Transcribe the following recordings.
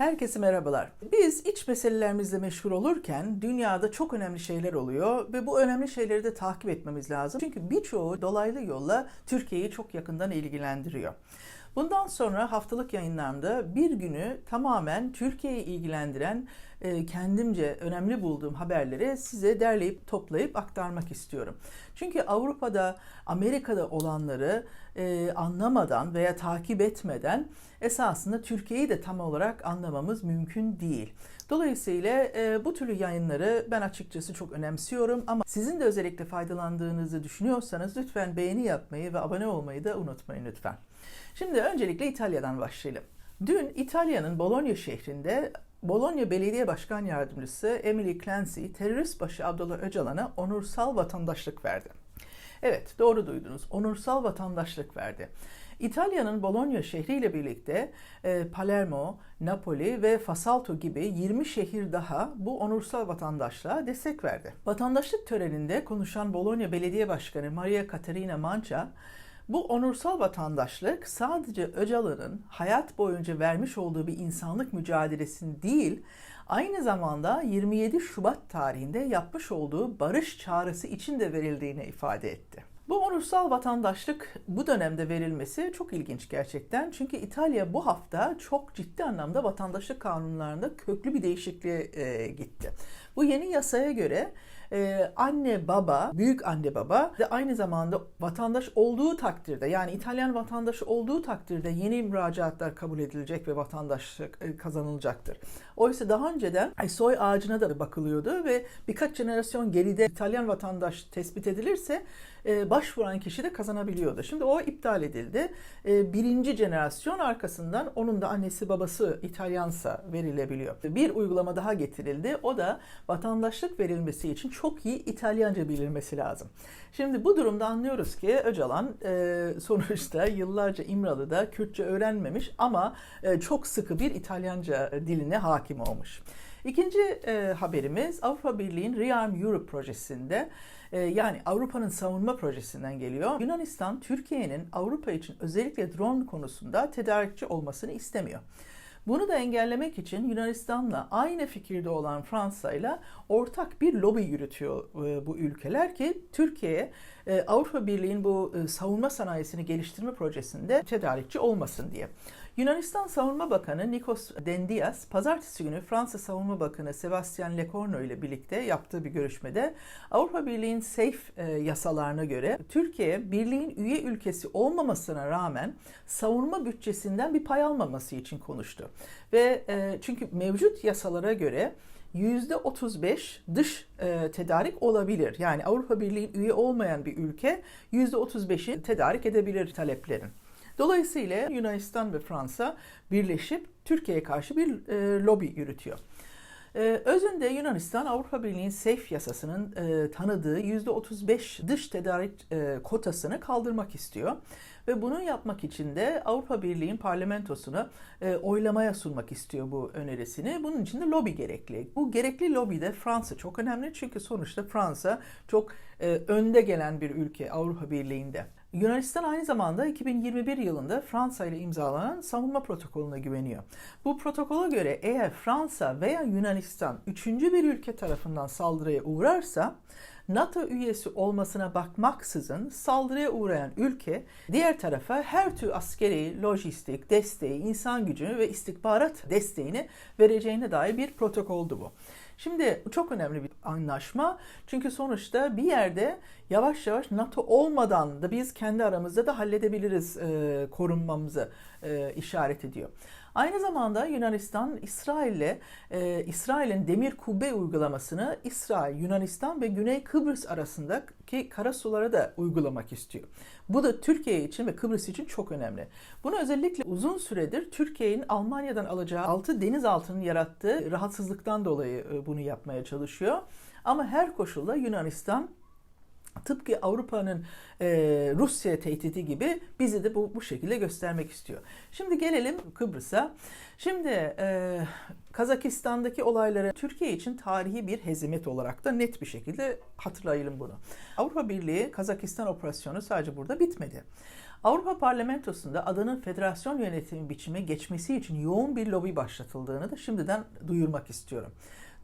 Herkese merhabalar. Biz iç meselelerimizle meşgul olurken dünyada çok önemli şeyler oluyor ve bu önemli şeyleri de takip etmemiz lazım. Çünkü birçoğu dolaylı yolla Türkiye'yi çok yakından ilgilendiriyor. Bundan sonra haftalık yayınlarımda bir günü tamamen Türkiye'yi ilgilendiren kendimce önemli bulduğum haberleri size derleyip toplayıp aktarmak istiyorum. Çünkü Avrupa'da, Amerika'da olanları e, anlamadan veya takip etmeden esasında Türkiye'yi de tam olarak anlamamız mümkün değil. Dolayısıyla e, bu türlü yayınları ben açıkçası çok önemsiyorum ama sizin de özellikle faydalandığınızı düşünüyorsanız lütfen beğeni yapmayı ve abone olmayı da unutmayın lütfen. Şimdi öncelikle İtalya'dan başlayalım. Dün İtalya'nın Bologna şehrinde Bologna Belediye Başkan Yardımcısı Emily Clancy terörist başı Abdullah Öcalan'a onursal vatandaşlık verdi. Evet doğru duydunuz onursal vatandaşlık verdi. İtalya'nın Bologna şehriyle birlikte e, Palermo, Napoli ve Fasalto gibi 20 şehir daha bu onursal vatandaşlığa destek verdi. Vatandaşlık töreninde konuşan Bologna Belediye Başkanı Maria Caterina Manca, bu onursal vatandaşlık sadece Öcalan'ın hayat boyunca vermiş olduğu bir insanlık mücadelesini değil, aynı zamanda 27 Şubat tarihinde yapmış olduğu barış çağrısı için de verildiğini ifade etti. Bu onursal vatandaşlık bu dönemde verilmesi çok ilginç gerçekten. Çünkü İtalya bu hafta çok ciddi anlamda vatandaşlık kanunlarında köklü bir değişikliğe e, gitti. Bu yeni yasaya göre e, anne baba, büyük anne baba ve aynı zamanda vatandaş olduğu takdirde yani İtalyan vatandaşı olduğu takdirde yeni müracaatlar kabul edilecek ve vatandaşlık e, kazanılacaktır. Oysa daha önceden soy ağacına da bakılıyordu ve birkaç jenerasyon geride İtalyan vatandaş tespit edilirse e, başvuran kişi de kazanabiliyordu. Şimdi o iptal edildi. E, birinci jenerasyon arkasından onun da annesi babası İtalyansa verilebiliyor. Bir uygulama daha getirildi. O da vatandaşlık verilmesi için çok iyi İtalyanca bilinmesi lazım. Şimdi bu durumda anlıyoruz ki Öcalan e, sonuçta yıllarca İmralı'da Kürtçe öğrenmemiş ama çok sıkı bir İtalyanca diline hakim olmuş. İkinci e, haberimiz Avrupa Birliği'nin Rearm Europe projesinde e, yani Avrupa'nın savunma projesinden geliyor. Yunanistan Türkiye'nin Avrupa için özellikle drone konusunda tedarikçi olmasını istemiyor. Bunu da engellemek için Yunanistan'la aynı fikirde olan Fransa ile ortak bir lobi yürütüyor e, bu ülkeler ki Türkiye e, Avrupa Birliği'nin bu e, savunma sanayisini geliştirme projesinde tedarikçi olmasın diye. Yunanistan Savunma Bakanı Nikos Dendias, pazartesi günü Fransa Savunma Bakanı Sebastian Lecornu ile birlikte yaptığı bir görüşmede Avrupa Birliği'nin SAFE yasalarına göre Türkiye, birliğin üye ülkesi olmamasına rağmen savunma bütçesinden bir pay almaması için konuştu. Ve çünkü mevcut yasalara göre %35 dış e, tedarik olabilir. Yani Avrupa Birliği üye olmayan bir ülke %35'i tedarik edebilir taleplerin. Dolayısıyla Yunanistan ve Fransa birleşip Türkiye'ye karşı bir e, lobi yürütüyor. Ee, özünde Yunanistan Avrupa Birliği'nin SAFE yasasının e, tanıdığı %35 dış tedarik e, kotasını kaldırmak istiyor. Ve bunu yapmak için de Avrupa Birliği'nin parlamentosuna e, oylamaya sunmak istiyor bu önerisini. Bunun için de lobi gerekli. Bu gerekli lobi de Fransa çok önemli çünkü sonuçta Fransa çok e, önde gelen bir ülke Avrupa Birliği'nde. Yunanistan aynı zamanda 2021 yılında Fransa ile imzalanan savunma protokolüne güveniyor. Bu protokola göre eğer Fransa veya Yunanistan üçüncü bir ülke tarafından saldırıya uğrarsa NATO üyesi olmasına bakmaksızın saldırıya uğrayan ülke diğer tarafa her tür askeri, lojistik, desteği, insan gücünü ve istihbarat desteğini vereceğine dair bir protokoldu bu. Şimdi çok önemli bir anlaşma. Çünkü sonuçta bir yerde yavaş yavaş NATO olmadan da biz kendi aramızda da halledebiliriz e, korunmamızı e, işaret ediyor. Aynı zamanda Yunanistan İsrail'le e, İsrail'in demir kubbe uygulamasını İsrail, Yunanistan ve Güney Kıbrıs arasındaki karasulara da uygulamak istiyor. Bu da Türkiye için ve Kıbrıs için çok önemli. Bunu özellikle uzun süredir Türkiye'nin Almanya'dan alacağı altı denizaltının yarattığı rahatsızlıktan dolayı e, bunu yapmaya çalışıyor. Ama her koşulda Yunanistan tıpkı Avrupa'nın e, Rusya tehdidi gibi bizi de bu, bu şekilde göstermek istiyor. Şimdi gelelim Kıbrıs'a. Şimdi e, Kazakistan'daki olayları Türkiye için tarihi bir hezimet olarak da net bir şekilde hatırlayalım bunu. Avrupa Birliği Kazakistan operasyonu sadece burada bitmedi. Avrupa Parlamentosu'nda adanın federasyon yönetimi biçimi geçmesi için yoğun bir lobi başlatıldığını da şimdiden duyurmak istiyorum.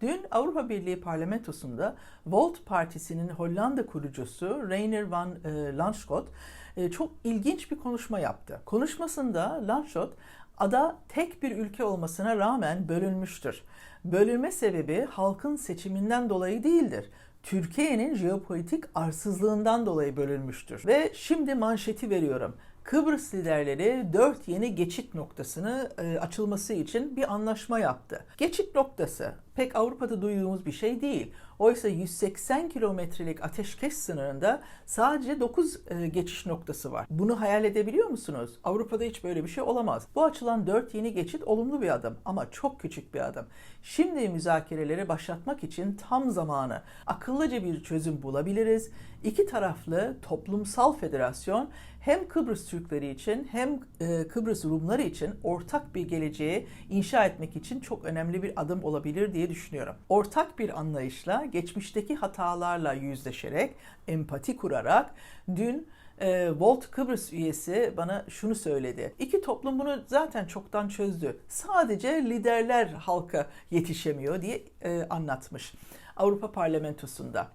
Dün Avrupa Birliği Parlamentosu'nda Volt Partisi'nin Hollanda kurucusu Rainer van e, Landschot e, çok ilginç bir konuşma yaptı. Konuşmasında Landschot ada tek bir ülke olmasına rağmen bölünmüştür. Bölünme sebebi halkın seçiminden dolayı değildir. Türkiye'nin jeopolitik arsızlığından dolayı bölünmüştür. Ve şimdi manşeti veriyorum. Kıbrıs liderleri dört yeni geçit noktasını e, açılması için bir anlaşma yaptı. Geçit noktası pek Avrupa'da duyduğumuz bir şey değil. Oysa 180 kilometrelik ateşkes sınırında sadece 9 e, geçiş noktası var. Bunu hayal edebiliyor musunuz? Avrupa'da hiç böyle bir şey olamaz. Bu açılan 4 yeni geçit olumlu bir adım ama çok küçük bir adım. Şimdi müzakereleri başlatmak için tam zamanı. Akıllıca bir çözüm bulabiliriz. İki taraflı toplumsal federasyon hem Kıbrıs Türkleri için hem e, Kıbrıs Rumları için ortak bir geleceği inşa etmek için çok önemli bir adım olabilir diye düşünüyorum. Ortak bir anlayışla, geçmişteki hatalarla yüzleşerek, empati kurarak dün e, Volt Kıbrıs üyesi bana şunu söyledi. İki toplum bunu zaten çoktan çözdü. Sadece liderler halka yetişemiyor diye e, anlatmış Avrupa Parlamentosu'nda.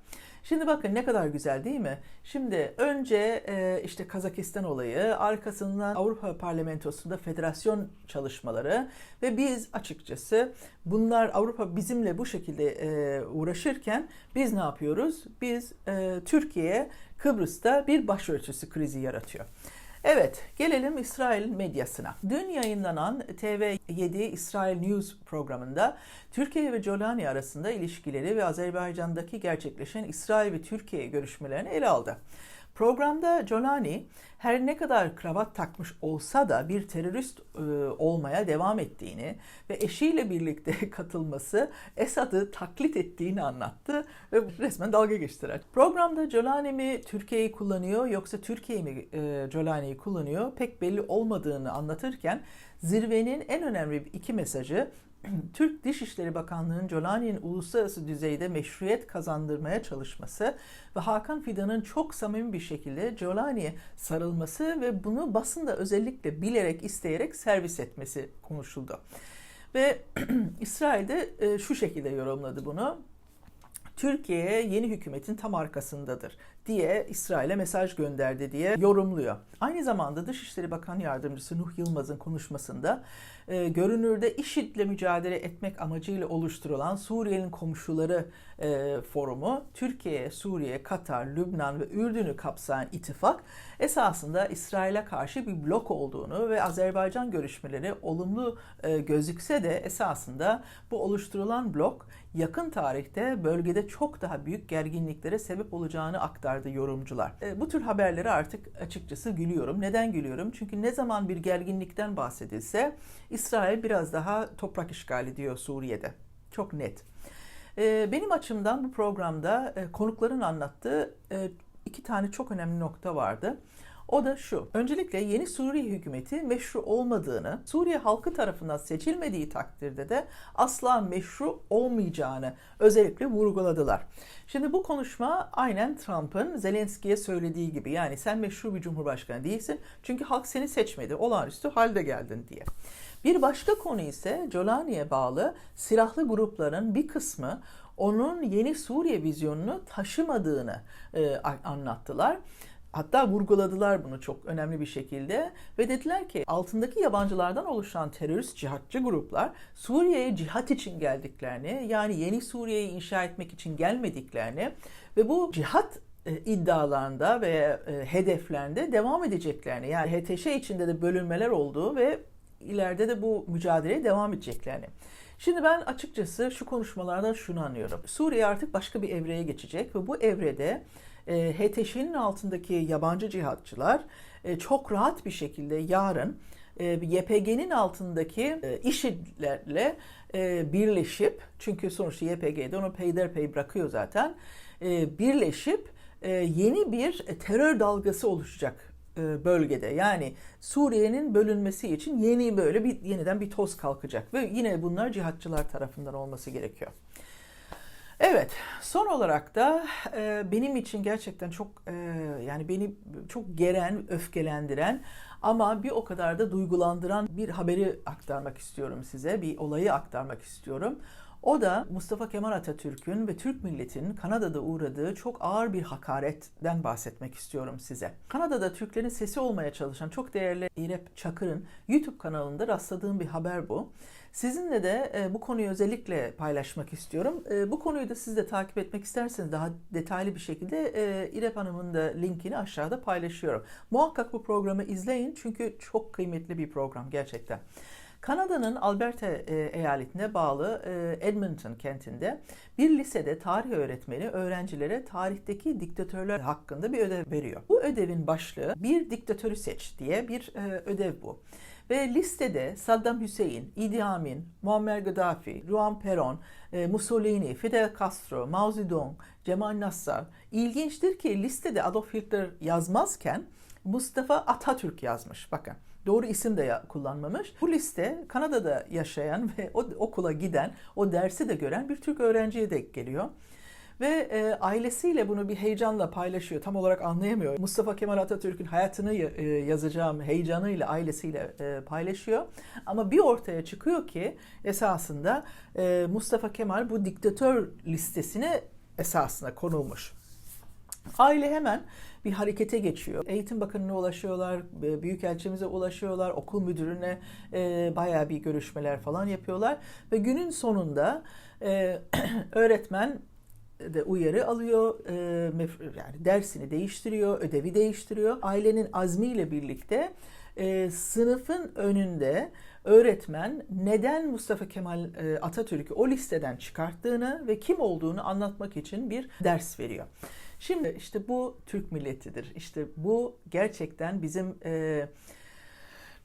Şimdi bakın ne kadar güzel değil mi? Şimdi önce e, işte Kazakistan olayı, arkasından Avrupa Parlamentosu'nda federasyon çalışmaları ve biz açıkçası bunlar Avrupa bizimle bu şekilde e, uğraşırken biz ne yapıyoruz? Biz e, Türkiye Kıbrıs'ta bir başörtüsü krizi yaratıyor. Evet, gelelim İsrail medyasına. Dün yayınlanan TV7 İsrail News programında Türkiye ve Jolani arasında ilişkileri ve Azerbaycan'daki gerçekleşen İsrail ve Türkiye görüşmelerini ele aldı. Programda Jolani her ne kadar kravat takmış olsa da bir terörist e, olmaya devam ettiğini ve eşiyle birlikte katılması Esad'ı taklit ettiğini anlattı ve resmen dalga geçtiler. Programda Jolani mi Türkiye'yi kullanıyor yoksa Türkiye mi e, Jolani'yi kullanıyor pek belli olmadığını anlatırken zirvenin en önemli iki mesajı Türk Dışişleri Bakanlığı'nın Jolani'nin uluslararası düzeyde meşruiyet kazandırmaya çalışması ve Hakan Fidan'ın çok samimi bir şekilde Jolani'ye sarılması ve bunu basında özellikle bilerek, isteyerek servis etmesi konuşuldu. Ve İsrail'de e, şu şekilde yorumladı bunu. Türkiye yeni hükümetin tam arkasındadır diye İsrail'e mesaj gönderdi diye yorumluyor. Aynı zamanda Dışişleri Bakan Yardımcısı Nuh Yılmaz'ın konuşmasında e, görünürde IŞİD'le mücadele etmek amacıyla oluşturulan Suriye'nin komşuları e, forumu Türkiye, Suriye, Katar, Lübnan ve Ürdün'ü kapsayan ittifak esasında İsrail'e karşı bir blok olduğunu ve Azerbaycan görüşmeleri olumlu e, gözükse de esasında bu oluşturulan blok yakın tarihte bölgede çok daha büyük gerginliklere sebep olacağını aktardı yorumcular. E, bu tür haberleri artık açıkçası gülüyorum. Neden gülüyorum? Çünkü ne zaman bir gerginlikten bahsedilse İsrail biraz daha toprak işgal ediyor Suriye'de. Çok net. E, benim açımdan bu programda e, konukların anlattığı e, iki tane çok önemli nokta vardı. O da şu. Öncelikle yeni Suriye hükümeti meşru olmadığını, Suriye halkı tarafından seçilmediği takdirde de asla meşru olmayacağını özellikle vurguladılar. Şimdi bu konuşma aynen Trump'ın Zelenski'ye söylediği gibi yani sen meşru bir cumhurbaşkanı değilsin çünkü halk seni seçmedi, olağanüstü halde geldin diye. Bir başka konu ise Jolani'ye bağlı silahlı grupların bir kısmı onun yeni Suriye vizyonunu taşımadığını e, anlattılar. Hatta vurguladılar bunu çok önemli bir şekilde ve dediler ki altındaki yabancılardan oluşan terörist cihatçı gruplar Suriye'ye cihat için geldiklerini yani yeni Suriye'yi inşa etmek için gelmediklerini ve bu cihat e, iddialarında ve e, hedeflerinde devam edeceklerini yani HTŞ içinde de bölünmeler olduğu ve ileride de bu mücadeleye devam edeceklerini. Şimdi ben açıkçası şu konuşmalardan şunu anlıyorum. Suriye artık başka bir evreye geçecek ve bu evrede e, HTŞ'nin altındaki yabancı cihatçılar e, çok rahat bir şekilde yarın e, YPG'nin altındaki e, IŞİD'lerle e, birleşip çünkü sonuçta YPG'de onu peyderpey bırakıyor zaten e, birleşip e, yeni bir terör dalgası oluşacak e, bölgede. Yani Suriye'nin bölünmesi için yeni böyle bir yeniden bir toz kalkacak ve yine bunlar cihatçılar tarafından olması gerekiyor. Evet, son olarak da e, benim için gerçekten çok e, yani beni çok geren, öfkelendiren ama bir o kadar da duygulandıran bir haberi aktarmak istiyorum size, bir olayı aktarmak istiyorum. O da Mustafa Kemal Atatürk'ün ve Türk milletinin Kanada'da uğradığı çok ağır bir hakaretten bahsetmek istiyorum size. Kanada'da Türklerin sesi olmaya çalışan çok değerli İrep Çakır'ın YouTube kanalında rastladığım bir haber bu. Sizinle de e, bu konuyu özellikle paylaşmak istiyorum. E, bu konuyu da siz de takip etmek isterseniz daha detaylı bir şekilde e, İrep Hanım'ın da linkini aşağıda paylaşıyorum. Muhakkak bu programı izleyin çünkü çok kıymetli bir program gerçekten. Kanada'nın Alberta e, eyaletine bağlı e, Edmonton kentinde bir lisede tarih öğretmeni öğrencilere tarihteki diktatörler hakkında bir ödev veriyor. Bu ödevin başlığı bir diktatörü seç diye bir e, ödev bu. Ve listede Saddam Hüseyin, Idi Amin, Muammer Gaddafi, Juan Perón, Mussolini, Fidel Castro, Mao Zedong, Cemal Nassar. İlginçtir ki listede Adolf Hitler yazmazken Mustafa Atatürk yazmış. Bakın doğru isim de kullanmamış. Bu liste Kanada'da yaşayan ve o okula giden, o dersi de gören bir Türk öğrenciye de geliyor. Ve e, ailesiyle bunu bir heyecanla paylaşıyor. Tam olarak anlayamıyor. Mustafa Kemal Atatürk'ün hayatını e, yazacağım heyecanıyla ailesiyle e, paylaşıyor. Ama bir ortaya çıkıyor ki esasında e, Mustafa Kemal bu diktatör listesine esasına konulmuş. Aile hemen bir harekete geçiyor. Eğitim Bakanı'na ulaşıyorlar, Büyükelçimize ulaşıyorlar, okul müdürüne e, bayağı bir görüşmeler falan yapıyorlar. Ve günün sonunda e, öğretmen de uyarı alıyor, e, yani dersini değiştiriyor, ödevi değiştiriyor. Ailenin azmiyle birlikte e, sınıfın önünde öğretmen neden Mustafa Kemal e, Atatürk'ü o listeden çıkarttığını ve kim olduğunu anlatmak için bir ders veriyor. Şimdi işte bu Türk milletidir. İşte bu gerçekten bizim e,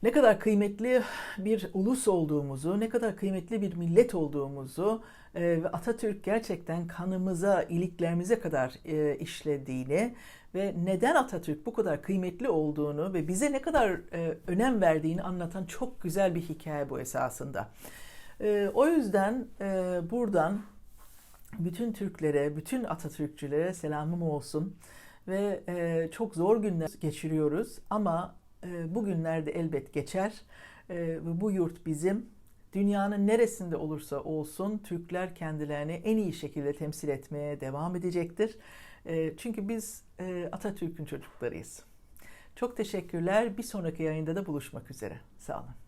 ne kadar kıymetli bir ulus olduğumuzu, ne kadar kıymetli bir millet olduğumuzu e, ve Atatürk gerçekten kanımıza, iliklerimize kadar e, işlediğini ve neden Atatürk bu kadar kıymetli olduğunu ve bize ne kadar e, önem verdiğini anlatan çok güzel bir hikaye bu esasında. E, o yüzden e, buradan bütün Türklere, bütün Atatürkçülere selamım olsun. Ve e, çok zor günler geçiriyoruz ama e, bu günler de elbet geçer. E, ve bu yurt bizim. Dünyanın neresinde olursa olsun Türkler kendilerini en iyi şekilde temsil etmeye devam edecektir. E, çünkü biz e, Atatürk'ün çocuklarıyız. Çok teşekkürler. Bir sonraki yayında da buluşmak üzere. Sağ olun.